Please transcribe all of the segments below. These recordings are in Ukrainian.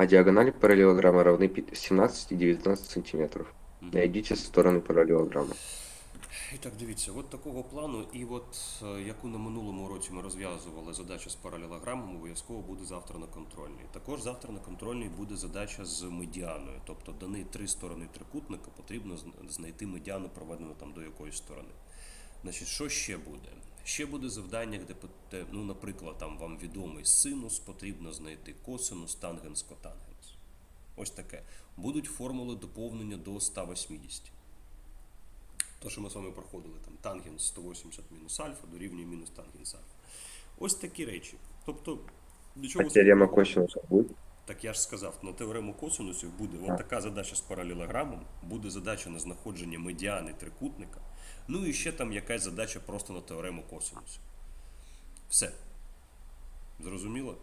А диагонали параллелограмма равны пи- 17 и 19 сантиметров. Найдите стороны параллелограмма. І так, дивіться, от такого плану, і от е, яку на минулому уроці ми розв'язували задачу з паралелограмом, обов'язково буде завтра на контрольній. Також завтра на контрольній буде задача з медіаною. Тобто дані три сторони трикутника, потрібно зн- знайти медіану, проведену там до якоїсь сторони. Значить, що ще буде? Ще буде завдання, де, ну, наприклад, там вам відомий синус, потрібно знайти косинус, тангенс, котангенс. Ось таке. Будуть формули доповнення до 180. То, що ми з вами проходили, там тангенс 180 мінус альфа дорівнює мінус тангенс альфа. Ось такі речі. Тобто, до чого А теорема косинуса будет? так я ж сказав, на теорему косинусів буде от така задача з паралелограмом, буде задача на знаходження медіани трикутника, ну і ще там якась задача просто на теорему косинусів. Все. Зрозуміло?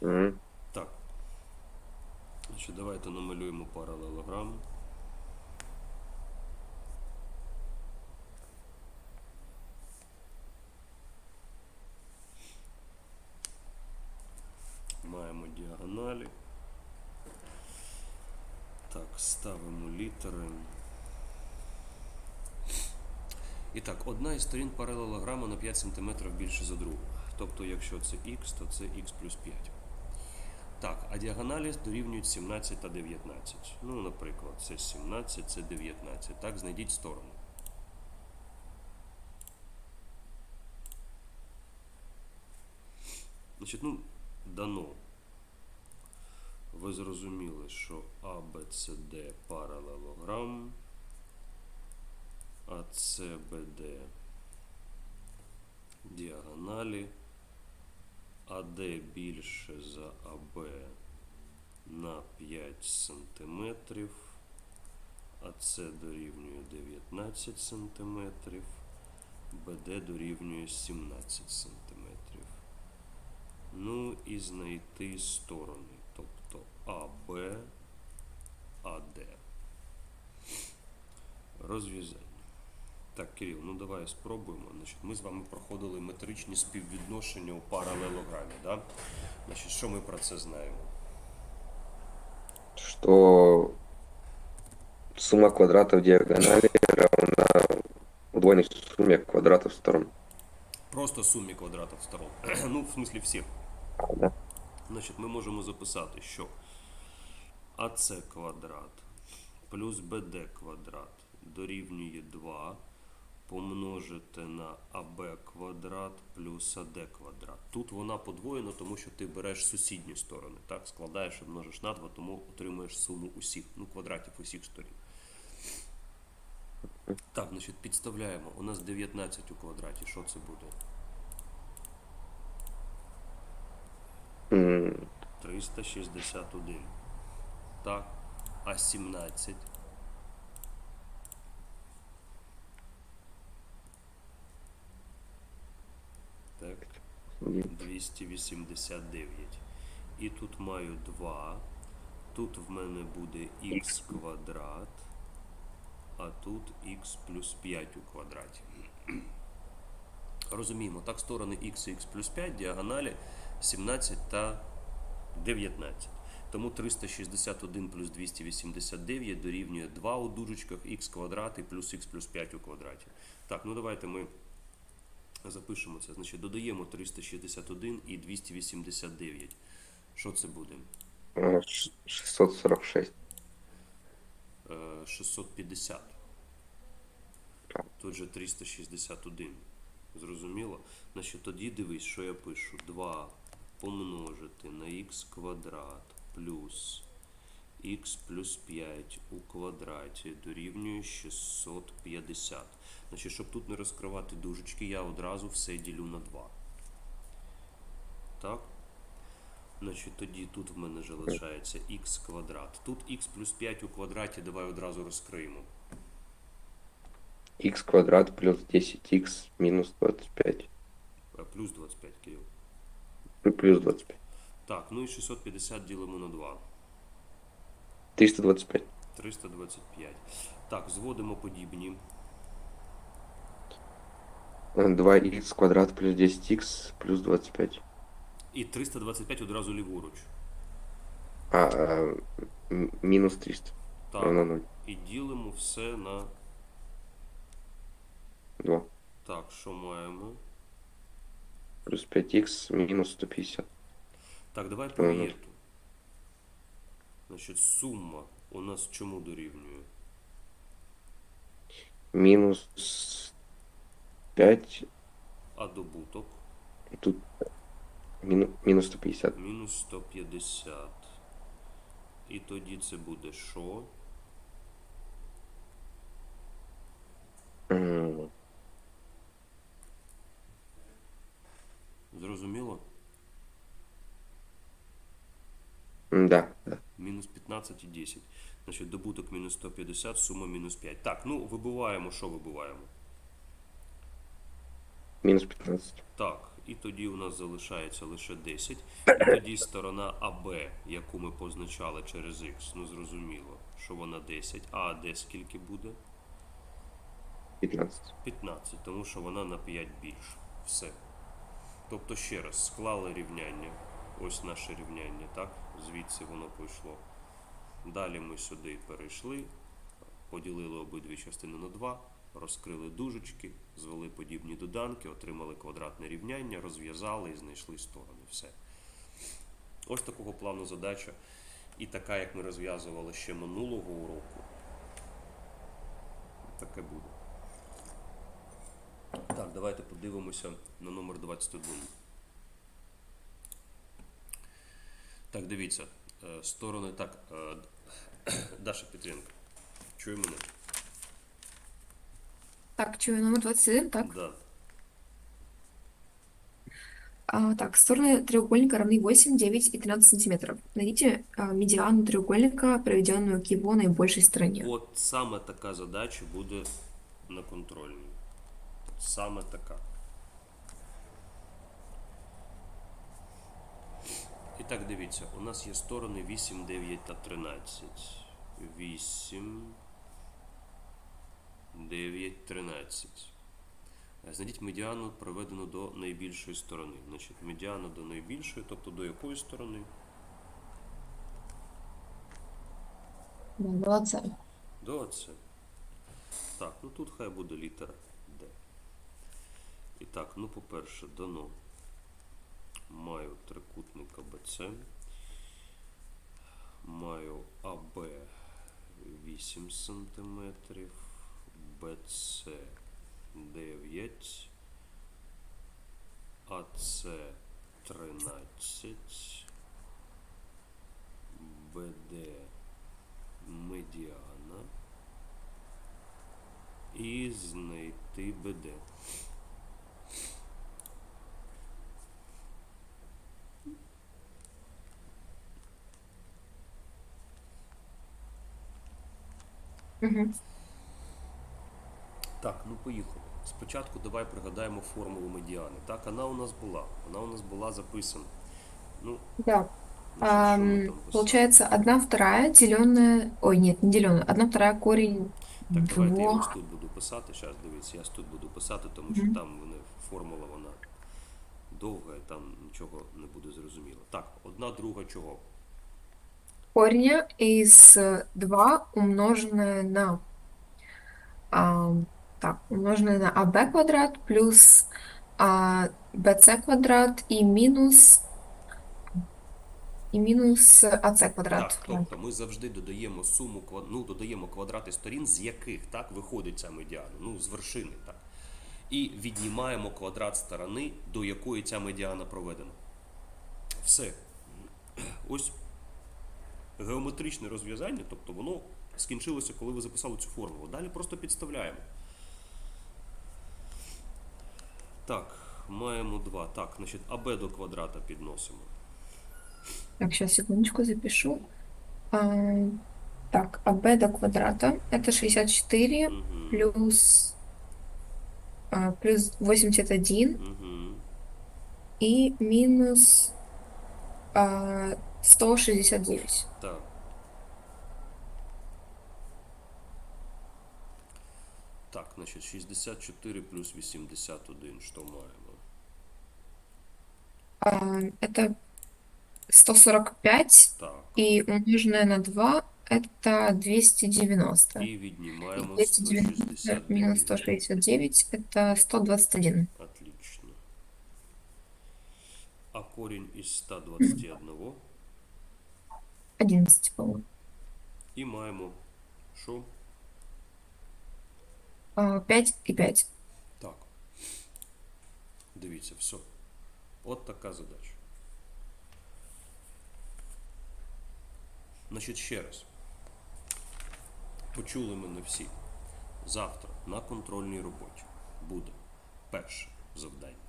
Мгм. Так. Значить, давайте намалюємо паралелограм. Маємо діагоналі. Так, ставимо літери. І так, одна із сторін паралелограма на 5 см більше за другу. Тобто, якщо це х, то це х плюс 5. Так, а діагоналі дорівнюють 17 та 19. Ну, наприклад, це 17, це 19. Так, знайдіть сторону. Значить, ну, дано. Ви зрозуміли, що Д паралелограм, а С, Б, Д діагоналі. АД більше за АБ на 5 см, АЦ дорівнює 19 см, БД дорівнює 17 см. Ну і знайти сторони, тобто АБ, АД. Розв'язання. Так, Кирил, ну давай спробуємо. Значить, ми з вами проходили метричні співвідношення у паралелограмі. Да? Значить, що ми про це знаємо? Что сумма квадратов диагонали равна удвоенной сумме квадратов сторон. Просто сумі квадратів сторон. ну, в смислі всіх. Да? Значить, ми можемо записати, що АС квадрат плюс БД квадрат дорівнює 2 помножити на АБ квадрат плюс АД квадрат. Тут вона подвоєна, тому що ти береш сусідні сторони. Так, складаєш і множиш на 2, тому отримуєш суму усіх, ну, квадратів усіх сторін. Так, значить, підставляємо. У нас 19 у квадраті. Що це буде? 361. Так. А 17. Так. 289. І тут маю 2. Тут в мене буде х квадрат. А тут х плюс 5 у квадраті. Розуміємо, так сторони х і х плюс 5, діагоналі 17 та 19. Тому 361 плюс 289 дорівнює 2 у дужечках х квадрат і плюс х плюс 5 у квадраті. Так, ну давайте ми запишемо це. Значить, додаємо 361 і 289. Що це буде? э, 646. Е, 650. Тут же 361. Зрозуміло? Значить, тоді дивись, що я пишу. 2 помножити на х квадрат плюс х плюс 5 у квадраті дорівнює 650. Значить, щоб тут не розкривати дужечки, я одразу все ділю на 2. Так? Значить, тоді тут в мене залишається х квадрат. Тут х плюс 5 у квадраті, давай одразу розкриємо. х квадрат плюс 10х минус 25. Е, Плюс 25 Кирил. Плюс 25. Так, ну і 650 ділимо на 2. 325. 325. Так, зводимо подібні. 2х квадрат плюс 10х плюс 25. І 325 одразу ліворуч. А, а, м- минус 300 равно Так. 0. І ділимо все на 2. так, що маємо? Плюс 5х минус 150. Так, давай Ага. помієту. Значить, сума у нас чому дорівнює? Минус 5. А добуток тут минус 150. мінус 150. І тоді це буде що? Зрозуміло? Да, да. Мінус 15 і 10. Значить, добуток мінус 150, сума мінус 5. Так, ну вибиваємо, що вибиваємо? Минус 15. Так, і тоді у нас залишається лише 10. І тоді сторона АБ, яку ми позначали через Х, ну зрозуміло, що вона 10. А АД скільки буде? 15. 15, тому що вона на 5 більше. Все. Тобто ще раз, склали рівняння. Ось наше рівняння, так? Звідси воно пішло. Далі ми сюди перейшли, поділили обидві частини на 2, розкрили дужечки, звели подібні доданки, отримали квадратне рівняння, розв'язали і знайшли сторони. Все. Ось такого плану задача. І така, як ми розв'язували ще минулого уроку. Таке буде. Так, давайте подивимося на номер 21. Так, дивіться. е, Сторони. Так, е, Даша Петренко. Чує мене? Так, чую, номер 21, так? Да. А, так, стороны треугольника равны 8, 9 и 13 сантиметров. Найдите а, медиану треугольника, проведенную к его наибольшей стороне. От саме така задача буде на контрольній. Саме така. Так, дивіться, у нас є сторони 8, 9 та 13. 8, 9, 13. Е, Знайдіть медіану, проведену до найбільшої сторони. Значить, медіану до найбільшої, тобто до якої сторони? Была цель. До це. Так, ну тут хай буде літера Д. І так, ну по-перше, дано. Маю трикутник АБЦ. Маю АБ 8 см, БЦ 9, АЦ 13, БД медіана і знайти БД. Так, ну поїхали. Спочатку давай пригадаємо формулу медіани. Так, вона у нас була. Вона у нас була записана. Ну, Да. що ми там писали? получается, одна вторая деленная... Ой, нет, не деленная. Одна вторая корень Так, давайте я ось двух... тут буду писати. Зараз дивіться, я ось тут буду писати, тому що Мгм. там вони, формула вона довга, і там нічого не буде зрозуміло. Так, одна друга чого? Корня из 2 умноженное на... ам, так, умноженное на АБ квадрат плюс а, квадрат и минус... И минус АЦ квадрат. Так, тобто ми завжди додаємо суму ну, додаємо квадрати сторін, з яких так виходить ця медіана, ну з вершини, так. І віднімаємо квадрат сторони, до якої ця медіана проведена. Все. Ось геометричне розв'язання, тобто воно скінчилося, коли ви записали цю формулу. Далі просто підставляємо. Так, маємо 2. Так, значить, АБ до квадрата підносимо. Так, сейчас, секундочку, запишу. А, так, АБ до квадрата это 64 Угу. плюс, а, плюс 81 Угу. и минус а, 169. Так. Так, значить, 64 плюс 81, що маємо? А, это 145 Так. и умноженное на 2 это 290. І И віднімаємо 290 минус 169. 169 это 121. Отлично. А корінь із 121 11, по-моему. і маємо що? 5 и 5. Так. Дивіться, все. От така задача. Значить, ще раз. Почули мене всі. Завтра на контрольній роботі буде перше завдання.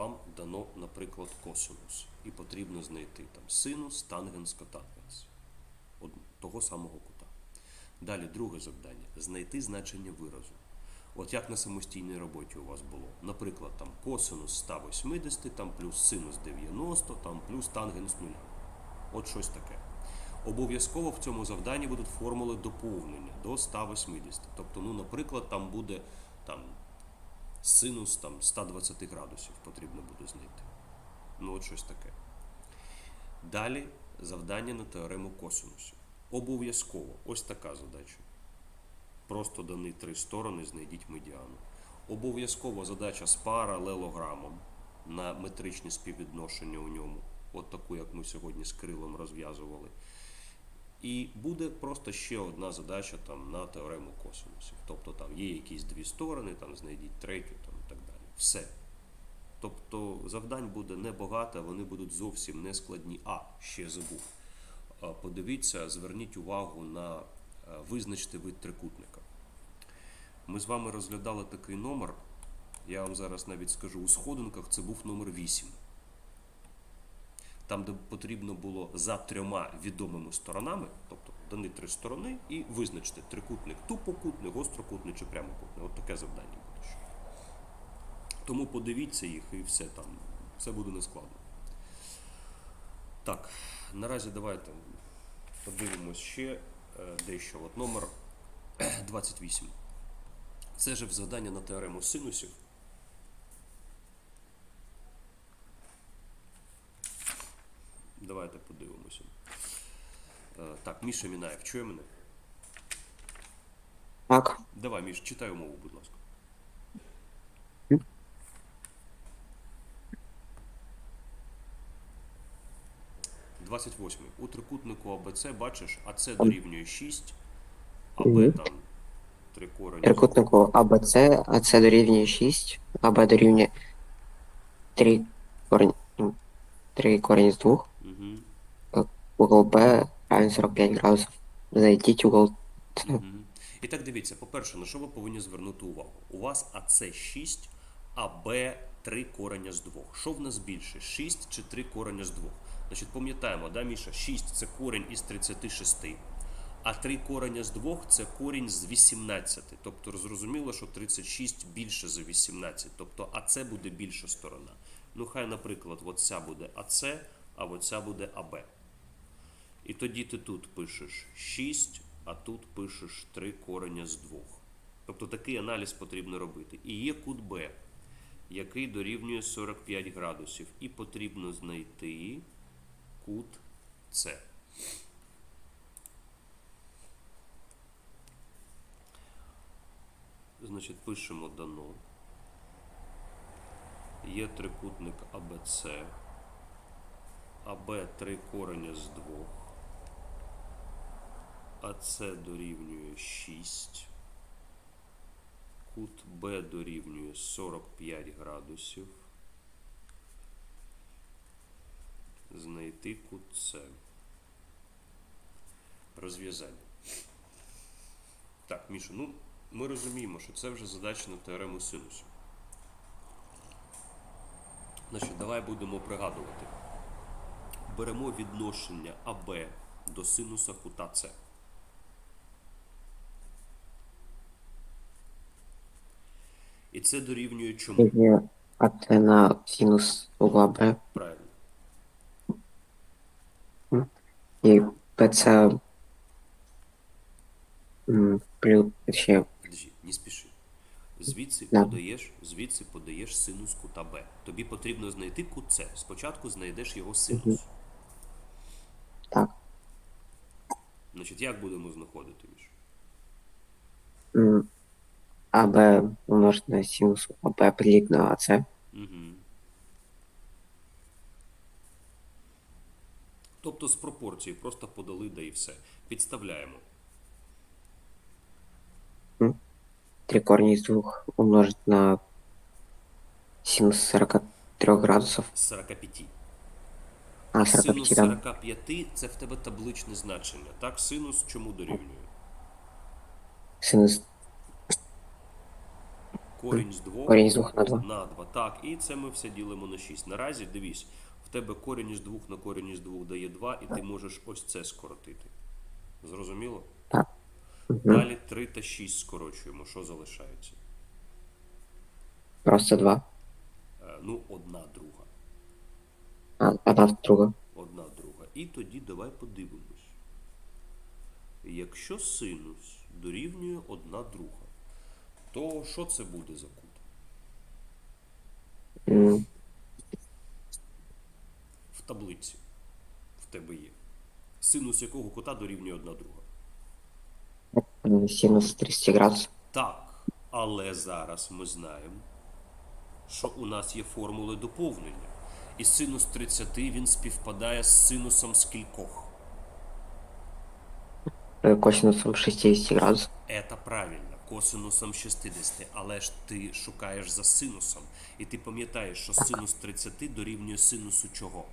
Вам дано, наприклад, косинус. І потрібно знайти там синус, тангенс, котангенс. Того самого кута. Далі друге завдання знайти значення виразу. От як на самостійній роботі у вас було. Наприклад, там косинус 180, там плюс синус 90, там плюс тангенс 0. От щось таке. Обов'язково в цьому завданні будуть формули доповнення до 180. Тобто, ну, наприклад, там буде там, синус там, 120 градусів потрібно буде знайти. Ну, от щось таке. Далі завдання на теорему косинусів. Обов'язково ось така задача. Просто дані три сторони, знайдіть медіану. Обов'язково задача з паралелограмом на метричні співвідношення у ньому. От таку, як ми сьогодні з Крилом розв'язували. І буде просто ще одна задача там, на теорему косинусів. Тобто там є якісь дві сторони, там знайдіть третю там, і так далі. Все. Тобто завдань буде небагато, вони будуть зовсім не складні. А, ще забув. Подивіться, зверніть увагу на е, визначте вид трикутника. Ми з вами розглядали такий номер. Я вам зараз навіть скажу, у сходинках це був номер 8. Там, де потрібно було за трьома відомими сторонами, тобто дані три сторони, і визначити трикутник тупокутний, гострокутний чи прямокутний. От таке завдання буде. Тому подивіться їх і все там. Все буде нескладно. Так, наразі давайте подивимось ще е, дещо. От номер 28. Це же завдання на теорему синусів. Давайте подивимося. Е, Так, Міша Мінаєв, чує мене? Так. Давай, Міш, читай умову, будь ласка. Двадцять восьмий. У трикутнику АБЦ бачиш, АЦ дорівнює 6, АБ Мгм. там три корені. Трикутнику АБЦ, АЦ дорівнює 6, АБ дорівнює 3 корінь, 3 корінь з 2, Угу. Угол Б равен 45 градусів. Знайдіть угол С. Мгм. І так дивіться, по-перше, на що ви повинні звернути увагу? У вас АЦ 6, а Б 3 кореня з 2. Що в нас більше? 6 чи 3 кореня з 2? Значить, пам'ятаємо, да, Міша, 6 це корінь із 36, а 3 кореня з 2 це корінь з 18. Тобто зрозуміло, що 36 більше за 18. Тобто АЦ буде більша сторона. Ну, хай, наприклад, оця буде АЦ, а оця буде АБ. І тоді ти тут пишеш 6, а тут пишеш 3 кореня з 2. Тобто такий аналіз потрібно робити. І є кут Б, який дорівнює 45 градусів. І потрібно знайти кут С. Значить, пишемо дано. Є трикутник АБЦ. АБ 3 кореня з 2. АЦ дорівнює 6. Кут Б дорівнює 45 градусів. Знайти кут С. Розв'язання. Так, Міша, ну ми розуміємо, що це вже задача на теорему синусу. Значить, давай будемо пригадувати. Беремо відношення АБ до синуса кута С. І це дорівнює чому? Дорівнює АЦ на синус угла Б. Правильно. І ПЦ плюс ще Подожди, не спіши. Звідси Да. подаєш, звідси подаєш синус кута Б. Тобі потрібно знайти кут С. Спочатку знайдеш його синус. так. Значить, як будемо знаходити між? АБ умножить на синус АБ поделить на АС. Угу. Тобто з пропорції просто подали, да і все. Підставляємо. 3 корня из 2 умножить на синус 43 градусов. 45. А, Синус 45, да. 45 це в тебе табличне значення. Так, синус чому дорівнює? Синус Корінь з 2 корінь з двох на два. на 2. Так, і це ми все ділимо на 6. Наразі дивись, в тебе корінь із 2 на корінь із 2 дає 2, і ти можеш ось це скоротити. Зрозуміло? Мгм. Далі 3 та 6 скорочуємо. Що залишається? Просто 2. Е, Ну, одна друга. А, одна друга. Одна друга. І тоді давай подивимось. Якщо синус дорівнює одна друга, то що це буде за кут? М, В таблиці в тебе є. Синус якого кута дорівнює одна друга? Синус 30 градусов. Так, але зараз ми знаємо, що у нас є формули доповнення. І синус 30 він співпадає з синусом скількох. Э, Косинусом 60 градусов. Це правильно, косинусом 60, але ж ти шукаєш за синусом. І ти пам'ятаєш, що синус 30 дорівнює синусу чого?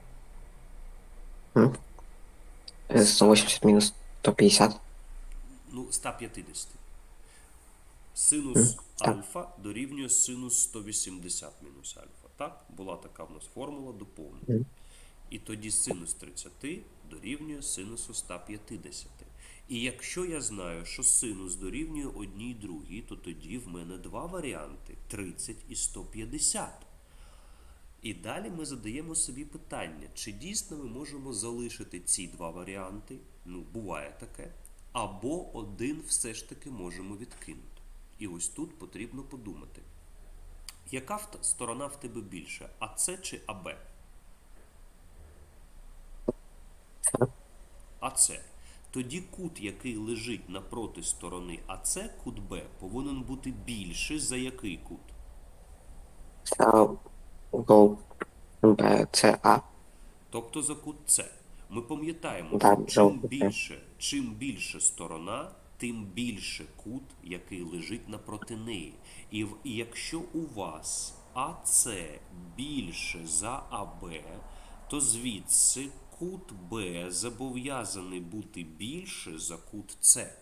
Э, 180 минус 150. Ну, 150. Синус альфа дорівнює синус 180 мінус альфа. Так? Була така в нас формула доповнення. І тоді синус 30 дорівнює синусу 150. І якщо я знаю, що синус дорівнює одній другій, то тоді в мене два варіанти 30 і 150. І далі ми задаємо собі питання, чи дійсно ми можемо залишити ці два варіанти, ну, буває таке, або один все ж таки можемо відкинути. І ось тут потрібно подумати, яка сторона в тебе більше, АЦ чи АБ? АЦ. Тоді кут, який лежить напроти сторони АЦ, кут Б, повинен бути більший за який кут? Угол БЦА. Тобто за кут С. Ми пам'ятаємо, що чим більше, чим більше сторона, тим більше кут, який лежить напроти неї. І, якщо у вас АС більше за АБ, то звідси кут Б зобов'язаний бути більше за кут С.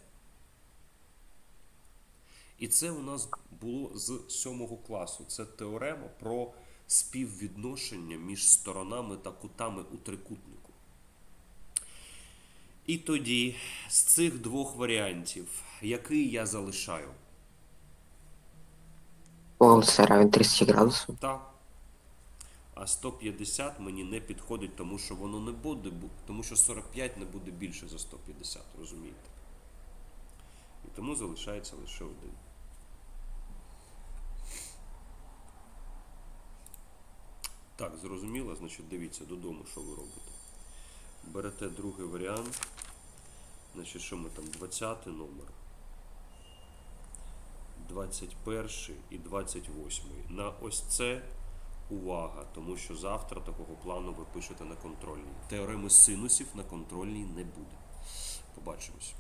І це у нас було з сьомого класу. Це теорема про співвідношення між сторонами та кутами у трикутнику. І тоді з цих двох варіантів, який я залишаю? С равен 30 градусов. Так. А 150 мені не підходить, тому що воно не буде, тому що 45 не буде більше за 150, розумієте? І тому залишається лише один. Так, зрозуміло, значить, дивіться додому, що ви робите. Берете другий варіант. Значить, що ми там? 20 номер. 21 і 28. На ось це увага, тому що завтра такого плану ви пишете на контрольній. Теореми синусів на контрольній не буде. Побачимось.